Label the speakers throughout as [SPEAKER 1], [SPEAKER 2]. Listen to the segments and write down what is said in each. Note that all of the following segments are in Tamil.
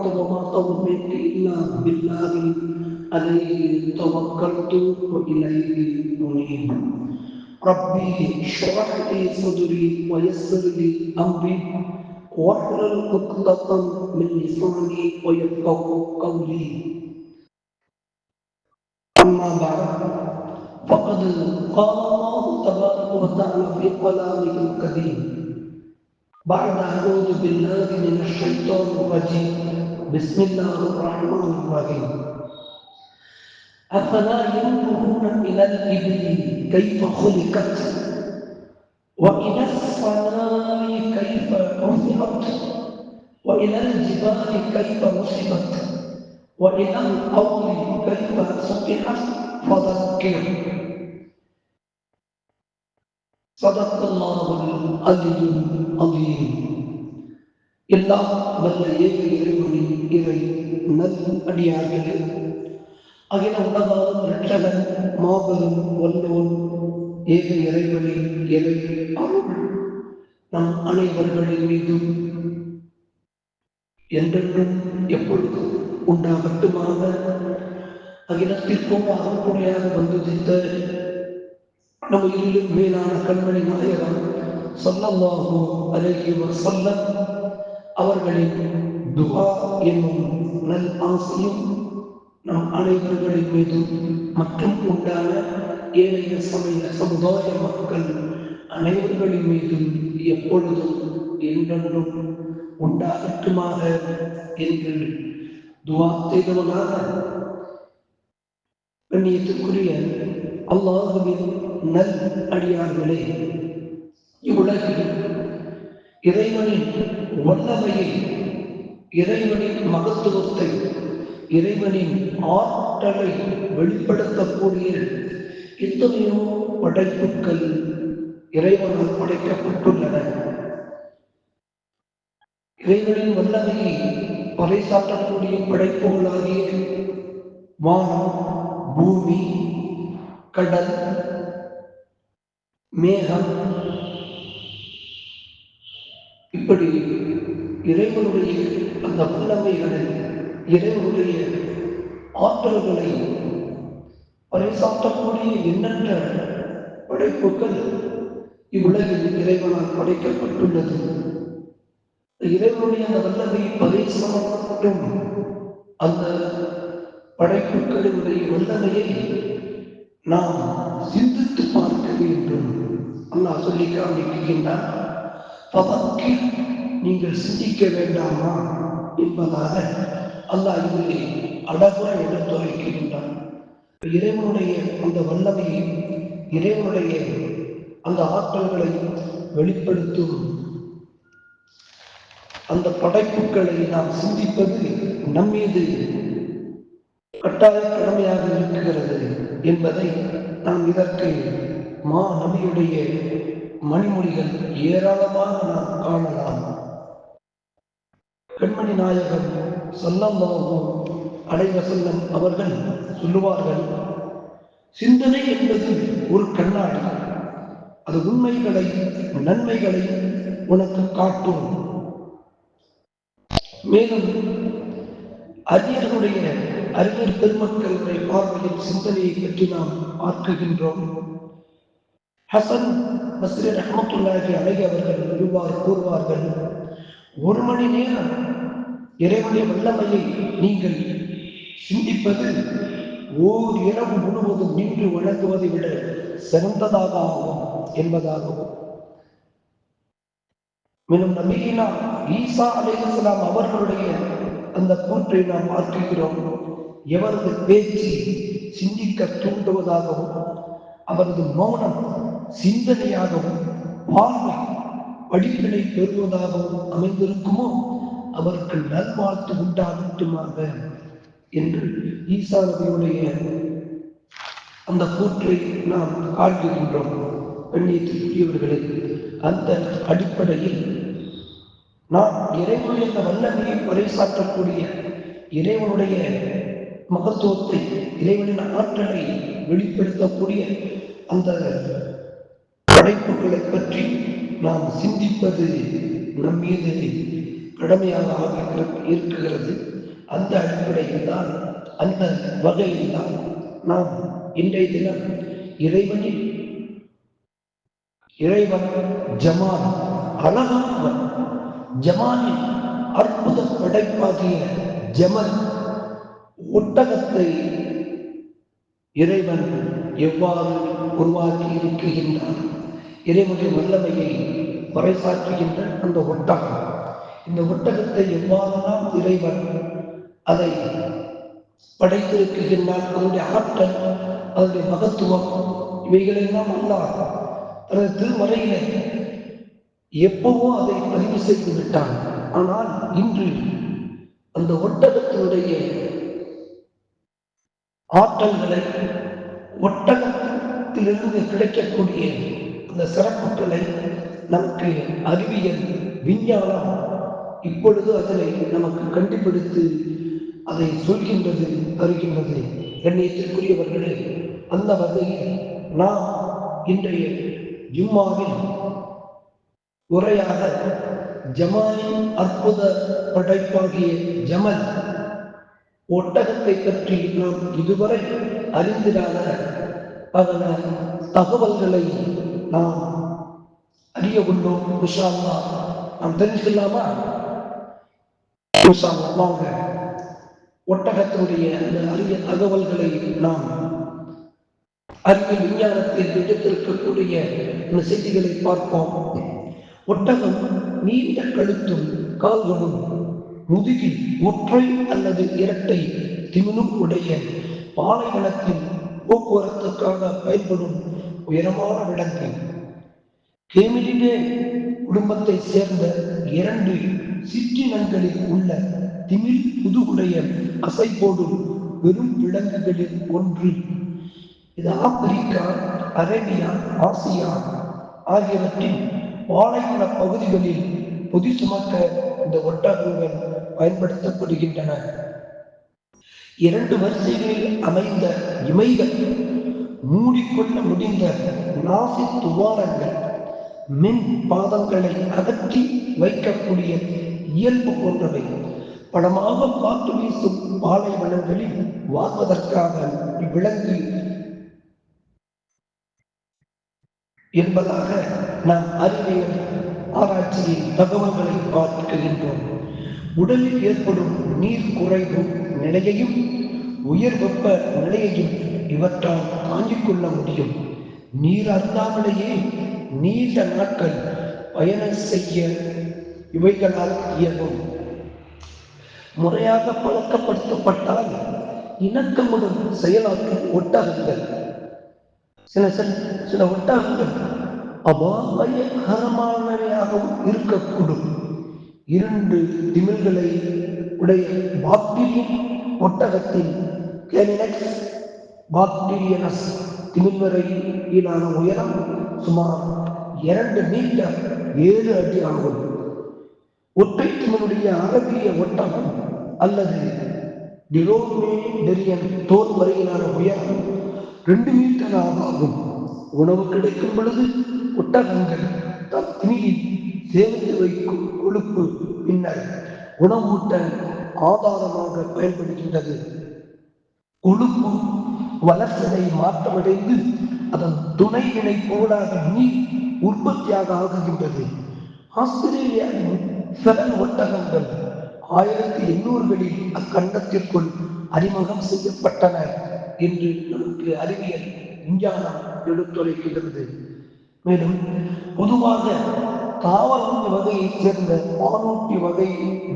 [SPEAKER 1] استطعت وما توفيقي إلا بالله عليه توكلت وإليه أنيب ربي اشرح لي صدري ويسر لي أمري. واحلل عقدة من لساني ويفقه قولي. أما بعد فقد قال الله تبارك وتعالى في كلامه القديم بعد أعوذ بالله من الشيطان الرجيم. بسم الله الرحمن الرحيم. أفلا ينظرون إلى الإبل كيف خلقت؟ وإلى السماء كيف رفعت؟ وإلى الجبال كيف نصبت؟ وإلى القوم كيف سطحت؟ فذكر. صدق الله العلي العظيم. إلا من يكرم இவை இறை நல் அடியார்களே. அகில உலகாலும் இரட்டவன் மாபெரும் வல்லோன் ஏக இறைவனை இறை அருள் நம் அனைவர்களின் மீதும். என்றென்றும் எப்பொழுதும் உண்டாகட்டுமாக. அகிலத்திற்கும் அகப்புறையாக வந்துதித்த நம் உயிரிலும் மேலான கண்மணி நாயகம் சொல்லல்லாஹோ அழகி சொல்ல அவர்களின் துவா என்னும் நல் ஆசையும் நம் அனைவர்களின் மீதும் மற்றும் உண்டான ஏனைய சமய சமுதாய மக்கள் அனைவர்களின் மீதும் எப்பொழுதும் என்றென்றும் உண்டாகட்டுமாக என்று துவா செய்தவனாக கண்ணியத்திற்குரிய அல்லாஹுவின் நல் அடியார்களே இவ்வுலகில் இறைவனின் வல்லமையை இறைவனின் மகத்துவத்தை இறைவனின் ஆற்றலை வெளிப்படுத்தக்கூடிய எத்தனையோ படைப்புகள் இறைவனால் படைக்கப்பட்டுள்ளன. இறைவனின் வல்லமையை பறைசாற்றக்கூடிய படைப்புகளாகிய வானம் பூமி கடல் மேகம் இப்படி இறைவனுடைய அந்த வல்லமைகளை இறைவனுடைய ஆற்றல்களை பறைசாற்றக்கூடிய எண்ணற்ற படைப்புகள் இவ்வுலகில் இறைவனால் படைக்கப்பட்டுள்ளது. இறைவனுடைய அந்த வல்லமையை பறைசாற்றும் அந்த படைப்புகளினுடைய வல்லமையை நாம் சிந்தித்து பார்க்க வேண்டும். அல்லாஹ் சொல்லி காண்பிக்கின்றான் நீங்கள் சிந்திக்க வேண்டாமா என்பதாக அல்லாஹ் இதிலே அழகாக எடுத்துரைக்கின்றான் இறைவனுடைய அந்த வல்லமையை இறைவனுடைய அந்த ஆற்றல்களை வெளிப்படுத்தும் அந்த படைப்புகளை நாம் சிந்திப்பது நம்மீது கட்டாய கடமையாக இருக்கிறது என்பதை நாம் இதற்கு மா நபியுடைய மணிமொழிகள் ஏராளமாக நாம் காணலாம். கண்மணி நாயகன் சொல்லம்பாவோ அலைவ செல்லம் அவர்கள் சொல்லுவார்கள் சிந்தனை என்பது ஒரு கண்ணாடி. அது உண்மைகளை நன்மைகளை உனக்கு காட்டும். மேலும் அறிஞர்களுடைய அறிஞர் பெருமக்களுடைய பார்வையில் சிந்தனையை பற்றி நாம் பார்க்குகின்றோம். ஹசன் பஸ்ரீர் அஹமத்துல்லாஹி அழகி அவர்கள் இவ்வாறு கூறுவார்கள் ஒரு மணி நேரம் இறைவனுடைய வல்லமையை நீங்கள் சிந்திப்பது ஓர் இரவு முழுவதும் நின்று வழங்குவதை விட சிறந்ததாக ஆகும் என்பதாகவும் மேலும் நபிகினா ஈசா அலிஸ்லாம் அவர்களுடைய அந்த கூற்றை நாம் பார்க்கிறோம் எவரது பேச்சு சிந்திக்க தூண்டுவதாகவும் அவரது மௌனம் சிந்தனையாகவும் பார்வை வழிகளை பெறுவதாகவும் அமைந்திருக்குமோ? அவருக்கு நல்வாழ்த்து உண்டாகட்டுமாக என்று ஈசா நபியுடைய அந்த கூற்றை நாம் காண்கின்றோம். கண்ணியத்திற்குரியவர்களே அந்த அடிப்படையில் நாம் இறைவனுடைய என்ற வல்லமையை பறைசாற்றக்கூடிய இறைவனுடைய மகத்துவத்தை இறைவனின் ஆற்றலை வெளிப்படுத்தக்கூடிய அந்த படைப்புகளை பற்றி நாம் சிந்திப்பது நம் மீது கடமையாக இருக்கிறது. அந்த அடிப்படையில் தான் அந்த வகையில் தான் நாம் இன்றைய தினம் இறைவனில் இறைவன் ஜமான் அழகானவன் ஜமானின் அற்புத படைப்பாகிய ஜமன் ஒட்டகத்தை இறைவன் எவ்வாறு உருவாக்கி இருக்குகின்றான் இறைவனுடைய வல்லமையை பறைசாற்றுகின்ற அந்த ஒட்டகம். இந்த ஒட்டகத்தை எவ்வாறெல்லாம் இறைவன் அதை படைத்திருக்குகின்றான் அதனுடைய ஆற்றல் அதனுடைய மகத்துவம் இவைகளெல்லாம் அல்லாஹ் தனது திருமறையிலே எப்பவோ அதை பதிவு செய்து விட்டான். ஆனால் இன்று அந்த ஒட்டகத்தினுடைய ஆற்றல்களை ஒட்டகத்திலிருந்து கிடைக்கக்கூடிய இந்த சிறப்புகளை நமக்கு அறிவியல் விஞ்ஞானம் இப்பொழுது அதனை நமக்கு கண்டுபிடித்து அதை சொல்கின்றது தருகின்றது. கண்ணியத்திற்குரியவர்களே அந்த வகையில் நாம் இன்றைய ஜும்மாவில் உரையாக ஜமாயின் அற்புத படைப்பாகிய ஜமல் ஒட்டகத்தை பற்றி நாம் இதுவரை அறிந்திராத பல தகவல்களை நாம் அறிய உள்ளோம் விஷால்லா நாம் தெரிஞ்சுக்கலாமா? விஷால்லா வாங்க ஒட்டகத்தினுடைய அந்த அரிய தகவல்களை நாம் அறிய விஞ்ஞானத்தில் எடுத்திருக்கக்கூடிய இந்த செய்திகளை பார்ப்போம். ஒட்டகம் நீண்ட கழுத்தும் கால்களும் முதுகில் ஒற்றை அல்லது இரட்டை திமிழும் உடைய பாலைவனத்தில் போக்குவரத்துக்காக பயன்படும் உயரமான விலங்கு கேமிலிடே குடும்பத்தை சேர்ந்த இரண்டு சிற்றினங்களில் உள்ள திமிழ் புதுகுடைய அசைபோடும் வெறும் விலங்குகளில் ஒன்று. இது ஆப்பிரிக்கா அரேபியா ஆசியா ஆகியவற்றின் பாலைவன பகுதிகளில் பொதி சுமக்க இந்த ஒட்டகங்கள் பயன்படுத்தப்படுகின்றன. இரண்டு வரிசைகளில் அமைந்த இமைகள் மூடிக்கொள்ள முடிந்த நாசி துவாரங்கள் மின் பாதங்களை அகற்றி வைக்கக்கூடிய இயல்பு போன்றவை. படமாக காற்று வீசும் பாலைவனங்களில் வாழ்வதற்காக இவ்விலங்கு என்பதாக நாம் அறிவியல் ஆராய்ச்சியின் தகவல்களை பார்க்கின்றோம். உடலில் ஏற்படும் நீர் குறைவு நிலையையும் உயர் வெப்ப நிலையையும் இவற்றால் தாங்கிக் கொள்ள முடியும். நீர் அருந்தாமலேயே நீண்ட நாட்கள் பயணம் செய்ய இவைகளால் இயலும். முறையாக பழக்கப்படுத்தப்பட்டால் இணக்கமுடன் செயலாற்றும் ஒட்டகங்கள். சில சில சில ஒட்டகங்கள் அபாயகரமானவையாகவும் இருக்கக்கூடும். இரண்டு திமில்களை உடைய பாக்டீரியன் ஒட்டகத்தின் கேலினக்ஸ் பாக்டீரியனஸ் திமில் உயரம் சுமார் இரண்டு மீட்டர் ஏழு அடி ஆகும் ஒற்றை திமிழுடைய அழகிய ஒட்டகம் அல்லது டிரோமேடெரியன் தோல் வரையிலான உயரம் ரெண்டு மீட்டர் ஆகும். உணவு கிடைக்கும் பொழுது ஒட்டகங்கள் தம் திணியில் சேமித்து வைக்கும் கொழுப்பு பின்னர் உணவூட்ட ஆதாரமாக பயன்படுகின்றது. கொழுப்பு வளர்ச்சியை மாற்றமடைந்து அதன் துணை வினை பொருளாக நீர் உற்பத்தியாக ஆகுகின்றது ஆஸ்திரேலியாவின் செவன் ஒட்டகங்கள் ஆயிரத்தி எண்ணூறுகளில் அக்கண்டத்திற்குள் அறிமுகம் செய்யப்பட்டன என்று நமக்கு அறிவியல் விஞ்ஞானம் எடுத்துரைக்கின்றது. மேலும் பொதுவாக தாவரம் வகையைச் சேர்ந்த பானூட்டி வகை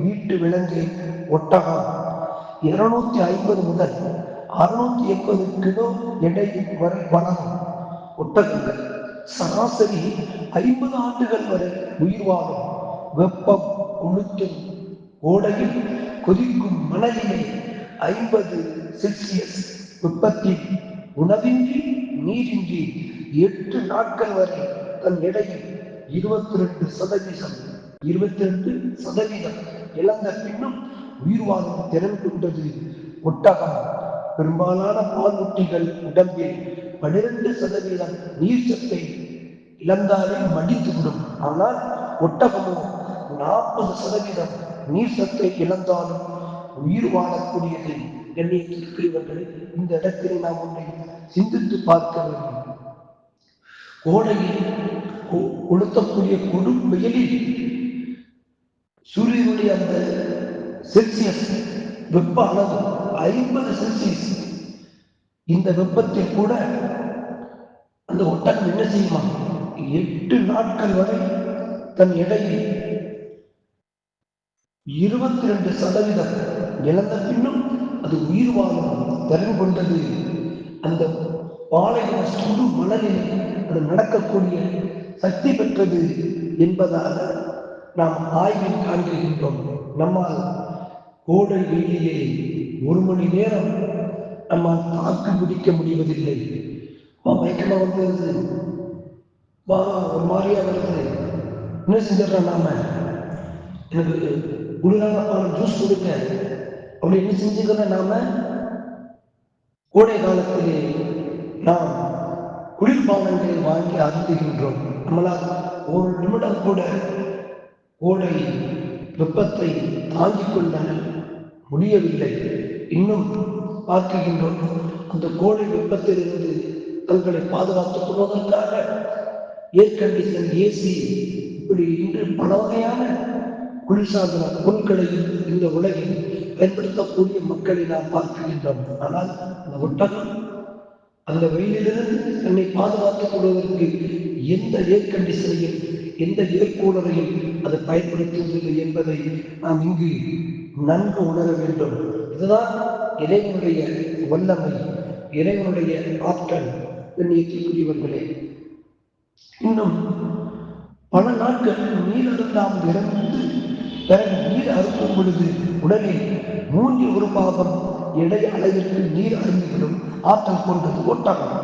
[SPEAKER 1] வீட்டு விலங்கு ஒட்டகம் இருநூத்தி ஐம்பது முதல் அறுநூத்தி எண்பது கிலோ எடை வரை வளரும் ஒட்டகங்கள். சராசரி ஐம்பது ஆண்டுகள் வரை உயிர் வாழும் வெப்பம் கொளுத்தும் ஓடையில் கொதிக்கும் மணலிலே ஐம்பது செல்சியஸ் வெப்பத்தில் உணவின்றி நீரின்றி எட்டு நாட்கள் வரை தன் எடையில் இருபத்தி ரெண்டு சதவீதம்
[SPEAKER 2] இருபத்தி ரெண்டு சதவீதம் இழந்த பின்னும் உயிர் வாழும் திறன் கொண்டது ஒட்டகம். பெரும்பாலான பாலூட்டிகள் உடம்பில் பனிரெண்டு சதவீதம் நீர் சத்தை இழந்தாலே மடித்துவிடும். ஆனால் ஒட்டகமோ நாற்பது சதவீதம் நீர் சத்தை இழந்தாலும் உயிர் வாழக்கூடியது. எண்ணியிருக்கிறவர்கள் இந்த இடத்தில் நாம் ஒன்றை சிந்தித்து பார்க்க வேண்டும். கோடையில் கொ- கொளுத்தக்கூடிய கொடும் வெயிலில் சூரியனுடைய அந்த செல்சியஸ் வெப்ப அளவு ஐம்பது செல்சியஸ் இந்த வெப்பத்தில் கூட அந்த ஒட்டகம் என்ன செய்யுமா? எட்டு நாட்கள் வரை தன் எடையை இருபத்தி ரெண்டு சதவீதம் இழந்த பின்னும் அது உயிர் வாழும் திறன் கொண்டது. அந்த பாலைவன சுடு மலரில் அது நடக்கக்கூடிய சக்தி பெற்றது என்பதாக நாம் ஆய்வில் காண்கின்றோம். நம்மால் கோடை வெளியே ஒரு மணி நேரம் நம்ம தாக்கு பிடிக்க முடிவதில்லை. வா மயக்கமா வந்து வா ஒரு மாதிரியா வருது என்ன செஞ்சிடறோம் நாம? எனக்கு குளிரான ஜூஸ் கொடுங்க. அப்படி என்ன செஞ்சுக்கிறோம் நாம? கோடை காலத்திலே நாம் குளிர்பானங்களை வாங்கி அருந்துகின்றோம். நம்மளால் ஒரு நிமிடம் கூட கோடை வெப்பத்தை தாங்கிக் கொள்ள முடியவில்லை. இன்னும் பார்க்கின்றோம் அந்த கோடை வெப்பத்திலிருந்து தங்களை பாதுகாத்துக் கொள்வதற்காக ஏர் கண்டிஷன் ஏசி இப்படி இன்று பல வகையான குளிர்சாதன பொருட்களை இந்த உலகில் பயன்படுத்தக்கூடிய மக்களை நாம் பார்க்கின்றோம். ஆனால் அந்த ஒட்டகம் அந்த வெயிலிலிருந்து தன்னை பாதுகாத்துக் கொள்வதற்கு எந்த ஏர் கண்டிஷனையும் எந்த ஏர் கூலரையும் அது பயன்படுத்துவதில்லை என்பதை நாம் இங்கு நன்கு உணர வேண்டும். இதுதான் இறைவனுடைய வல்லமை இறைவனுடைய ஆற்றல். கண்ணியத்திற்குரியவர்களே இன்னும் பல நாட்கள் நீர் அருந்தாமல் இறந்து பிறகு நீர் அருந்தும் பொழுது உடனே மூன்றில் ஒரு பாகம் எடை அளவிற்கு நீர் அருந்திவிடும் ஆற்றல் கொண்டது ஒட்டகம்.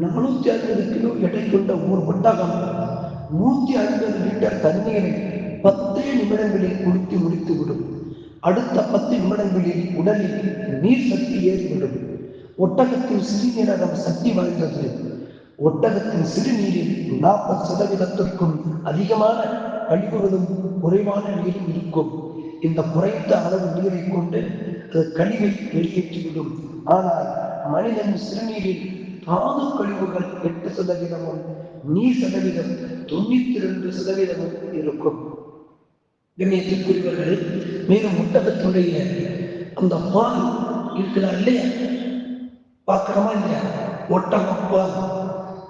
[SPEAKER 2] நானூத்தி அறுபது கிலோ எடை கொண்ட ஒரு ஒட்டகம். நூத்தி ஐம்பது லிட்டர் தண்ணீரை பத்தே நிமிடங்களில் குடித்து முடித்துவிடும். அடுத்த பத்து நிமிடங்களில் உடலில் நீர் சக்தி ஏறிவிடும் ஒட்டகத்தின் சிறுநீரகம் சக்தி வாய்ந்தது. ஒட்டகத்தின் சிறுநீரில் நாற்பது சதவீதத்திற்கும் அதிகமான கழிவுகளும் குறைவான நீரும் இருக்கும். இந்த குறைந்த அளவு நீரை கொண்டு அது கழிவை வெளியேற்றிவிடும். ஆனால் மனிதன் சிறுநீரில் தாது கழிவுகள் எட்டு சதவீதமும் நீர் சதவீதம் தொண்ணூத்தி ரெண்டு சதவீதமும் இருக்கும். கண்ணியத்திற்குரியவர்கள் மேலும் ஒட்டகத்துடைய அந்த பால் இருக்கிறார் இல்லையா? பார்க்கிறோமா இல்லையா? ஒட்டகம் பால்.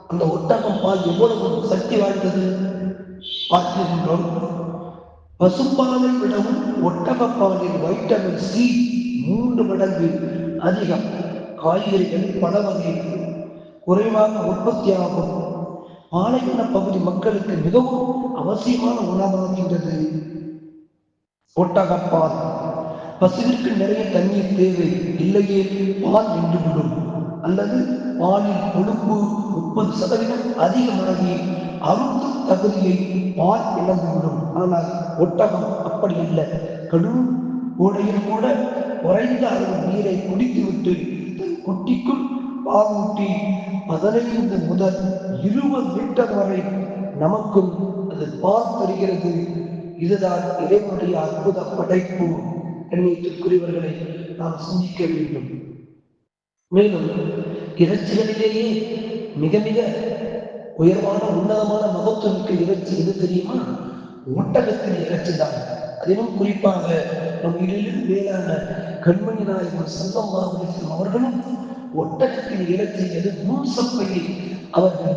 [SPEAKER 2] அந்த ஒட்டகம் பால் எவ்வளவு சக்தி வாய்ந்தது? பார்க்கின்றோம் பசுப்பாலை விடவும் ஒட்டகப்பாலில் வைட்டமின் சி மூன்று மடங்கு அதிகம். காய்கறிகள் பல வகைகள் குறைவாக உற்பத்தியாகும். பாலைவன பகுதி மக்களுக்கு மிகவும் அவசியமான உணவாகின்றது. ஒட்டகப்பால். பசுவிற்கு நிறைய தண்ணீர் தேவை. இல்லையே பால் நின்று விடும் அல்லது பாலில் கொழுப்பு முப்பது சதவீதம் அதிகமாகி அருந்தும் தகுதியை பால் இழந்துவிடும். ஆனால் ஒட்டகம் அப்படி இல்லை. கடும் கோடையில் கூட குறைந்த அளவு நீரை குடித்துவிட்டு தன் குட்டிக்குள் பால் ஊட்டி பதினைந்து முதல் இருபது லிட்டர் வரை நமக்கும் அது பால் தருகிறது. இதுதான் இறைவனுடைய அற்புத படைப்பு எண்ணியத்திற்குரியவர்களை நாம் சிந்திக்க வேண்டும். மேலும் இறைச்சிகளிலேயே மிக மிக உயர்வான உன்னதமான மகத்துவமிக்க இறைச்சி எது தெரியுமா? ஒட்டகத்தின் இறைச்சி தான். அதிலும் குறிப்பாக நம் இடையிலும் மேலான கண்மணி நாயகன் சங்கம் அவர்களும் ஒட்டகத்தின் இறைச்சி எது? மூசப்பையை அவர்கள்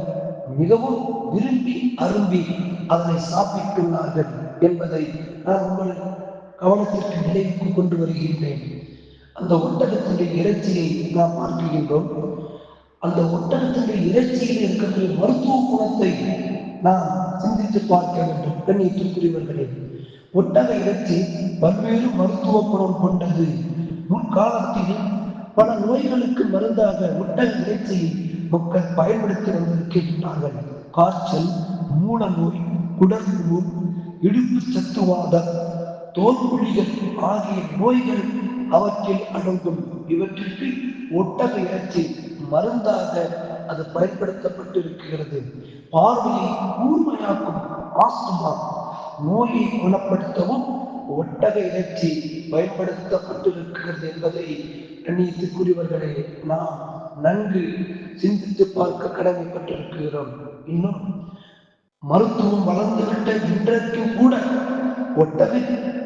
[SPEAKER 2] மிகவும் விரும்பி அரும்பி அதனை சாப்பிட்டுள்ளார்கள். என்பதை நான் உங்கள் கவனத்திற்கு நினைவுக்கு கொண்டு வருகின்றேன். அந்த ஒட்டகத்தினுடைய இறைச்சியை நாம் பார்க்கின்றோம். அந்த ஒட்டகத்தினுடைய இறைச்சியில் இருக்கக்கூடிய மருத்துவ குணத்தை நாம் சிந்தித்து பார்க்க வேண்டும். கண்ணியத்திற்குரியவர்களே ஒட்டக இறைச்சி பல்வேறு மருத்துவ குணம் கொண்டது. முற்காலத்தில் பல நோய்களுக்கு மருந்தாக ஒட்டக இறைச்சியை மக்கள் பயன்படுத்தி வந்திருக்கின்றார்கள். காய்ச்சல் மூல நோய் குடற்புழு இடுப்பு சத்துவாதம் தோல்குழிகள் ஆகிய நோய்கள் அவற்றில் அடங்கும். இவற்றிற்கு ஒட்டக இறைச்சி மருந்தாக அது பயன்படுத்தப்பட்டிருக்கிறது. பார்வையை கூர்மையாக்கும் ஆஸ்துமா நோயை குணப்படுத்தவும் ஒட்டக இறைச்சி பயன்படுத்தப்பட்டிருக்கிறது என்பதை கண்ணியத்துக்குரியவர்களை நாம் நன்கு சிந்தித்து பார்க்க கடமைப்பட்டிருக்கிறோம். இன்னும் மருத்துவம் வளர்ந்துவிட்ட இன்றைக்கும் கூட ஒட்டக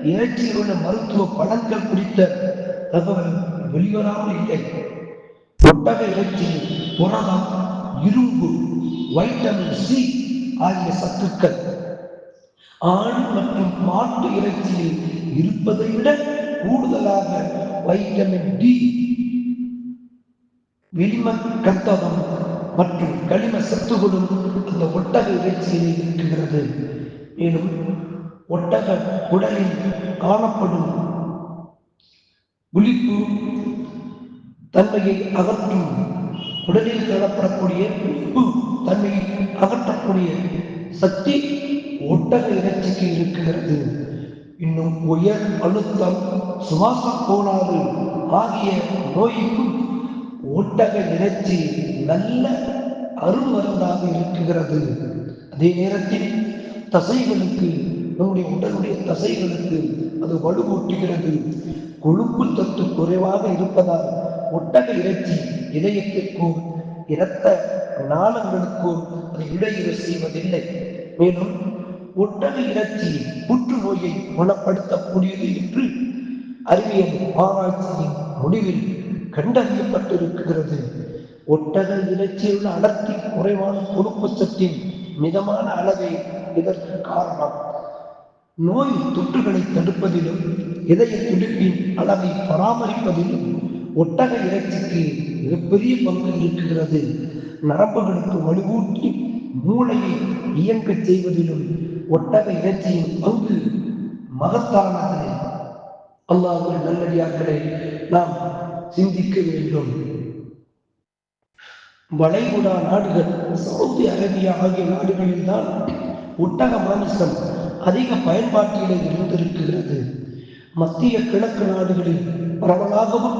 [SPEAKER 2] இறைச்சியில் உள்ள மருத்துவ படங்கள் குறித்த தகவல் வெளிவராமல் இல்லை. ஒட்டக இறைச்சியில் புரதம் இரும்பு வைட்டமின் சி ஆகிய சத்துக்கள் ஆண் மற்றும் மாட்டு இறைச்சியில் இருப்பதை விட கூடுதலாக வைட்டமின் டி வெளிம கத்தவம் மற்றும் கனிம சத்துகளும் அந்த ஒட்டக இறைச்சியிலே இருக்கிறது மேலும் ஒட்டக உடலில் காணப்படும் விழிப்பு தன்மையை அகற்றும் உடலில் காணப்படக்கூடிய உப்பு தன்மையை அகற்றக்கூடிய சக்தி ஒட்டக இறைச்சிக்கு இருக்கிறது. இன்னும் உயர் அழுத்தம் சுவாச கோளாறு ஆகிய நோய்க்கும் ஒட்டக இறைச்சி நல்ல அருமருந்தாக இருக்குகிறது அதே நேரத்தில் தசைகளுக்கு நம்முடைய உடலுடைய தசைகளுக்கு அது வலுவூட்டுகிறது. கொழுப்பு தத்து குறைவாக இருப்பதால் ஒட்டக இறைச்சி இதயத்திற்கோ இரத்த நாளங்களுக்கும் அது இடையூறு செய்வதில்லை. மேலும் ஒட்டக இறைச்சி புற்றுநோயை குணப்படுத்தக்கூடியது என்று அறிவியல் ஆராய்ச்சியின் முடிவில் கண்டறியப்பட்டிருக்கிறது. ஒட்டக இறைச்சியுள்ள அடர்த்தி குறைவான கொழுப்பு சத்தின் மிதமான அளவை இதற்கு காரணம். நோய் தொற்றுகளை தடுப்பதிலும் இதய துடிப்பின் அளவை பராமரிப்பதிலும் ஒட்டக இறைச்சிக்கு மிகப்பெரிய பங்கு இருக்கிறது. நரம்புகளுக்கு வலுவூட்டி மூளையை இயங்கச் செய்வதிலும் ஒட்டக இறைச்சியின் பங்கு மகத்தானது. அல்லாஹ் நல்லடியாக்களை நாம் சிந்திக்க வேண்டும். வளைகுடா நாடுகள் சவுதி அரேபியா ஆகிய நாடுகளில்தான் ஒட்டக மாமிசம் அதிக பயன்பாட்டிலே இருந்திருக்கிறது. மத்திய கிழக்கு நாடுகளில் பரவலாகவும்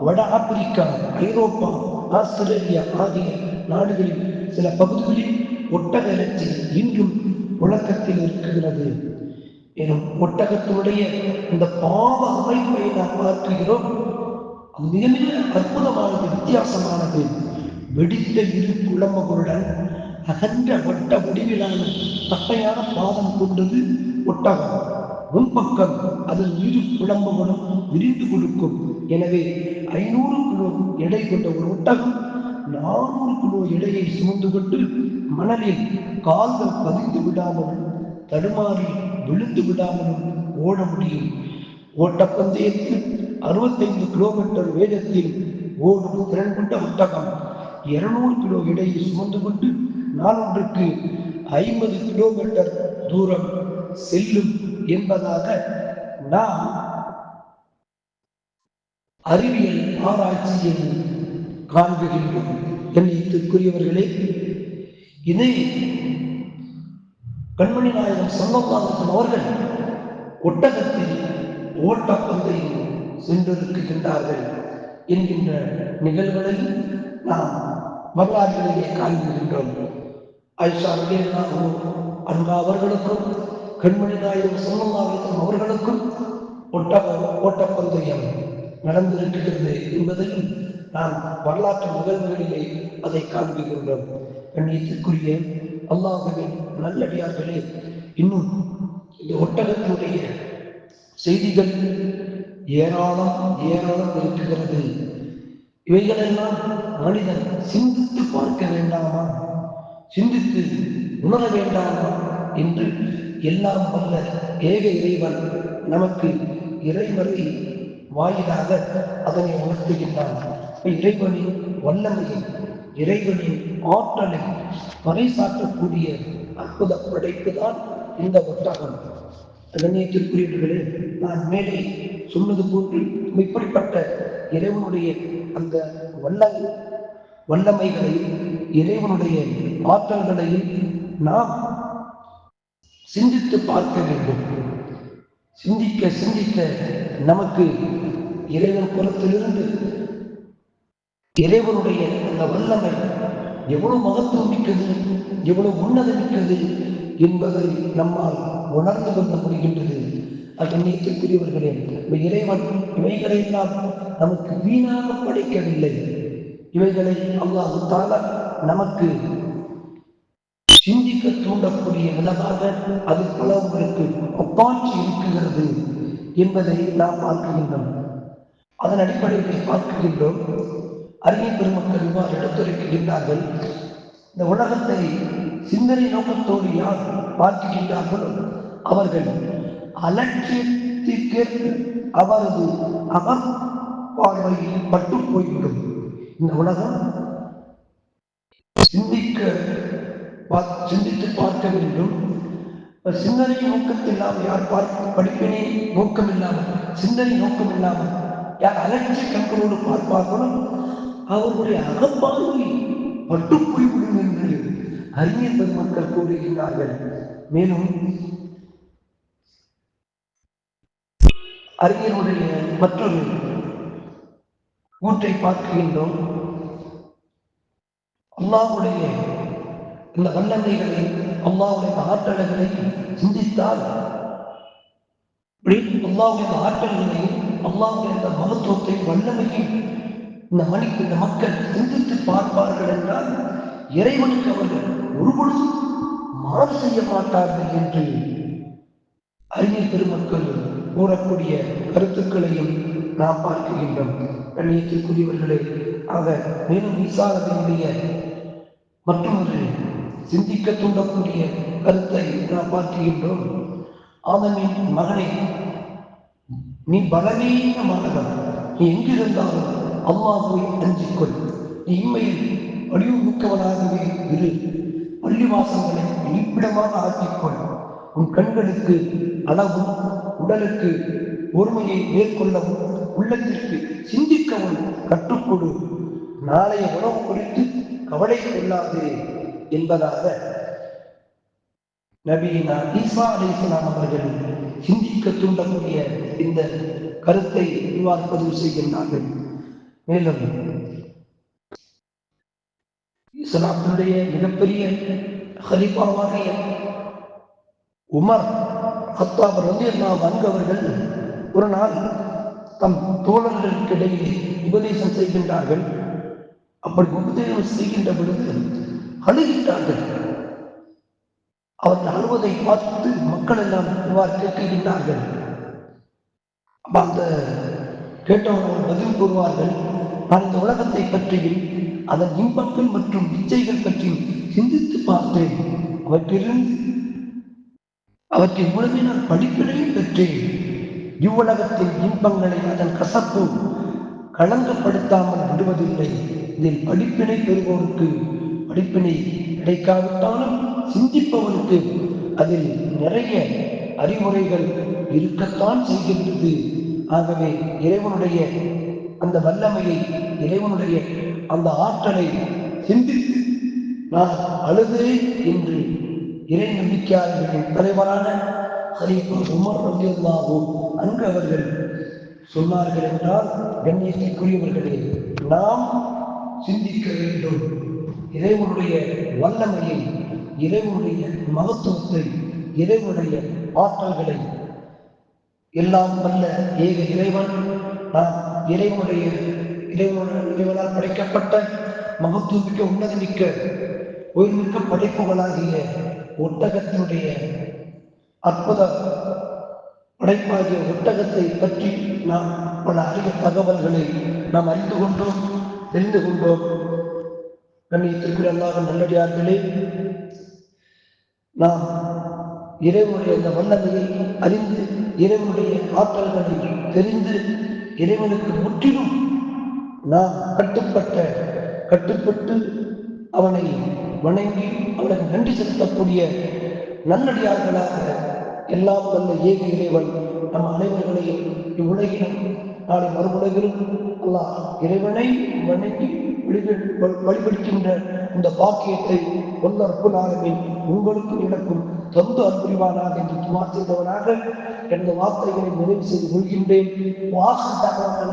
[SPEAKER 2] வட ஆப்பிரிக்கா ஐரோப்பா ஆஸ்திரேலியா ஆகிய நாடுகளில் சில பகுதிகளில் ஒட்டக இறைச்சி இன்றும் புழக்கத்தில் இருக்கிறது. எனும் ஒட்டகத்தினுடைய இந்த பாவ அமைப்பை நாம் பார்க்கிறோம். அது மிக மிக அற்புதமானது வித்தியாசமானது. வெடித்த இரு குழம்புகளுடன் அகன்ற வட்ட வடிவிலான தட்டையான பாதம் கொண்டது ஒட்டகம். முன்பக்கம் அதன் இரு குழம்புகளும் விரிந்து கொடுக்கும். எனவே ஐநூறு கிலோ எடை கொண்ட ஒரு ஒட்டகம் நானூறு கிலோ எடையை சுமந்து கொண்டு மணலில் கால்கள் பதிந்து விடாமலும் தடுமாறி விழுந்து விடாமலும் ஓட முடியும். ஓட்டப்பந்தயத்தில் அறுபத்தைந்து கிலோமீட்டர் வேகத்தில் ஓடும் திறன் கொண்ட ஒட்டகம். இருநூறு கிலோ எடையை சுமந்து கொண்டு நாளொன்றுக்கு ஐம்பது கிலோமீட்டர் தூரம் செல்லும் என்பதாக நாம் அறிவியல் ஆராய்ச்சியில் காண்புகின்றோம் கண்ணியத்திற்குரியவர்களே இதை கண்மணி நாயகம் சொன்னதாகும் அவர்கள் ஒட்டகத்தில் ஓட்டப்பந்தையில் சென்றிருக்கின்றார்கள் என்கின்ற நிகழ்வுகளையும் நாம் வரலாற்றிலேயே காண்கின்றோம் ஐஷா ரலியல்லாஹு அன்ஹா அவர்களுக்கும் கண்மணி நாயகம் சொன்னதாகும் அவர்களுக்கும் ஒட்ட ஓட்டப்பந்தயம் நடந்திருக்கிறது என்பதையும் நாம் வரலாற்று நிகழ்வுகளிலே அதை காண்பிக்கின்றோம். கண்ணியத்திற்குரிய அல்லாஹுவின் நல்லடியார்களே இன்னும் இந்த ஒட்டகத்தினுடைய செய்திகள் ஏராளம் ஏராளம் இருக்கிறது. இவைகளெல்லாம் மனிதன் சிந்தித்து பார்க்க வேண்டாமா? சிந்தித்து உணர வேண்டாமா? என்று எல்லாம் வல்ல ஏக இறைவன் நமக்கு இறைவரை வாயிலாக அதனை உணர்த்துகின்றான். இறைவனின் வல்லமையை இறைவனின் ஆற்றலை பறைசாற்றக்கூடிய அற்புத படைப்பு தான் இந்த ஒட்டகம். கண்ணியத்திற்குரியவர்களே நான் மேலே சொன்னது போன்று இப்படிப்பட்ட இறைவனுடைய அந்த வல்ல வல்லமைகளையும் இறைவனுடைய ஆற்றல்களையும் நாம் சிந்தித்து பார்க்க வேண்டும். சிந்திக்க சிந்திக்க நமக்கு இறைவன் புறத்திலிருந்து இறைவனுடைய அந்த வல்லமை எவ்வளவு மகத்துவம் மிக்கது எவ்வளவு உன்னதம் மிக்கது என்பதை நம்மால் உணர்ந்து கொள்ள முடிகின்றது. அது இந்த இறைவன் இவைகளை எல்லாம் நமக்கு வீணாக படைக்கவில்லை. இவைகளை அல்லாஹு தாலா நமக்கு சிந்திக்க தூண்டக்கூடிய விதமாக அது பல உங்களுக்கு ஒப்பாட்சி இருக்குகிறது என்பதை நாம் பார்க்கின்றோம். அதன் அடிப்படையில் பார்க்கின்றோம். அறிஞர் பெருமக்கள் இவ்வாறு எடுத்துரைக்கின்றார்கள். இந்த உலகத்தை சிந்தனை நோக்கத்தோடு யார் பார்க்கின்றார்களோ அவர்கள் அலட்சியத்திற்கு அவரது பார்வையில் பட்டு போய்விடும். இந்த உலகம் சிந்திக்க பா- சிந்தித்து பார்க்க வேண்டும். சிந்தனை நோக்கத்தில் இல்லாமல் யார் பார்க்க படிப்பினை நோக்கம் இல்லாமல் சிந்தனை நோக்கம் இல்லாமல் யார் அலட்சிய கண்களோடு பார்ப்பார்களோ அவருடைய அகப்பார்வை பட்டு போய்விடும் என்று அறிஞர் பெருமக்கள் கூறுகின்றார்கள். மேலும் அறிஞருடைய மற்றொரு கூற்றை பார்க்கின்றோம். அல்லாஹ்வுடைய இந்த வல்லமைகளை அல்லாஹ்வுடைய ஆற்றல்களை சிந்தித்தால் அல்லாவுடைய ஆற்றல்களை அல்லாவுடைய இந்த மகத்துவத்தை வல்லமையை இந்த மணி இந்த மக்கள் சிந்தித்து பார்ப்பார்கள் என்றால் இறைவனுக்கு அவர்கள் ஒருபொழுதும் மாறு செய்ய மாட்டார்கள் என்று அறிஞர் பெருமக்கள் கூறக்கூடிய கருத்துக்களையும் நாம் பார்க்கின்றோம். கண்ணியத்திற்குரியவர்களே ஆக மேலும் விசாரணையுடைய மற்றொரு சிந்திக்க தூண்டக்கூடிய கருத்தை நாம் பார்க்கின்றோம் ஆதமின் மகனை நீ பலவீனமானவன் நீ எங்கிருந்தாலும் அல்லாஹுவை அஞ்சிக்கொள். நீ இம்மையில் அழிவுமிக்கவனாகவே இரு. பள்ளிவாசல்களை இருப்பிடமாக ஆக்கிக்கொள். உன் கண்களுக்கு அளவும் உடலுக்கு ஒருமையை மேற்கொள்ளவும் உள்ளத்திற்கு சிந்திக்கவும் கற்றுக்கொடு. நாளைய உணவு குறித்து கவலை கொள்ளாதே என்பதாக நபீனா ஈசா அலிஸ்லாம் அவர்கள் சிந்திக்க தூண்டக்கூடிய இந்த கருத்தை இவ்வாறு பதிவு செய்கின்றார்கள். மேலும் இஸ்லாத்தினுடைய மிகப்பெரிய ஹலிஃபாவாகிய உமர் ஹத்தாப் வந்து அன்ஹு அவர்கள் ஒரு நாள் தம் தோழர்களுக்கிடையே உபதேசம் செய்கின்றார்கள். அப்படி உபதேசம் செய்கின்ற பொழுது அழுகின்றார்கள். அவர்கள் அழுவதை பார்த்து மக்கள் எல்லாம் இவ்வாறு கேட்கின்றார்கள். அப்ப அந்த கேட்டவர்கள் பதில் கூறுவார்கள் நான் இந்த உலகத்தை பற்றியும் அதன் இன்பங்கள் மற்றும் இச்சைகள் பற்றியும் சிந்தித்து பார்த்தேன். அவற்றிலிருந்து அவற்றின் மூலமே நான் படிப்பினையும் பெற்றேன். இவ்வுலகத்தின் இன்பங்களை அதன் கசப்பு களங்கப்படுத்தாமல் விடுவதில்லை. இதில் படிப்பினை பெறுவோருக்கு படிப்பினை கிடைக்காவிட்டாலும் சிந்திப்பவனுக்கு அதில் நிறைய அறிவுரைகள் இருக்கத்தான் செய்கின்றது. ஆகவே இறைவனுடைய அந்த வல்லமையை இறைவனுடைய அந்த ஆற்றலை சிந்தித்து நான் அழுது என்று இறை நம்பிக்கையாளர்களின் தலைவரான ஹரீஃபா உமர் ரலியல்லாஹு அங்கு அவர்கள் சொன்னார்கள் என்றால் கண்ணியத்திற்குரியவர்களே நாம் சிந்திக்க வேண்டும். இறைவனுடைய வல்லமையை இறைவனுடைய மகத்துவத்தை இறைவனுடைய ஆற்றல்களை எல்லாம் வல்ல ஏக இறைவன் நாம் இறைவனுடைய இறைவன இறைவனால் படைக்கப்பட்ட மகத்துவமிக்க உன்னதமிக்க உயிர்மிக்க படைப்புகளாகிய ஒட்டகத்தினுடைய அற்புத படைப்பாகிய ஒட்டகத்தை பற்றி நாம் பல அரிய தகவல்களை நாம் அறிந்து கொண்டோம் தெரிந்து கொண்டோம். கண்ணியத்திற்குரிய அல்லாத நல்லடியார்களே நாம் இறைவனுடைய அந்த வல்லமையை அறிந்து இறைவனுடைய ஆற்றல்களை தெரிந்து இறைவனுக்கு முற்றிலும் நாம் கட்டுப்பட்ட கட்டுப்பட்டு அவனை வணங்கி அவனுக்கு நன்றி செலுத்தக்கூடிய நல்லடியார்களாக எல்லாம் வல்ல ஏக இறைவன் நம் அனைவர்களையும் இவ்வுலகிலும் நாளை மறுபுலகிலும் அல்லாஹ் இறைவனை வணங்கி வழிபடுகின்ற இந்த பாக்கியத்தை ஒன்றற்பு நாளுமே உங்களுக்கும் எனக்கும் தொந்து அன்புரிவானாக என்று துவா செய்தவனாக எனது வார்த்தைகளை நிறைவு செய்து கொள்கின்றேன்.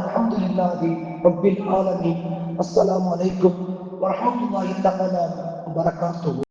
[SPEAKER 2] அலமதுல்லாஹி ரப்பில் ஆலமி அஸ்லாம் அலைக்கும் வரஹ்மத்துல்லாஹி தஆலா வபரகாத்துஹு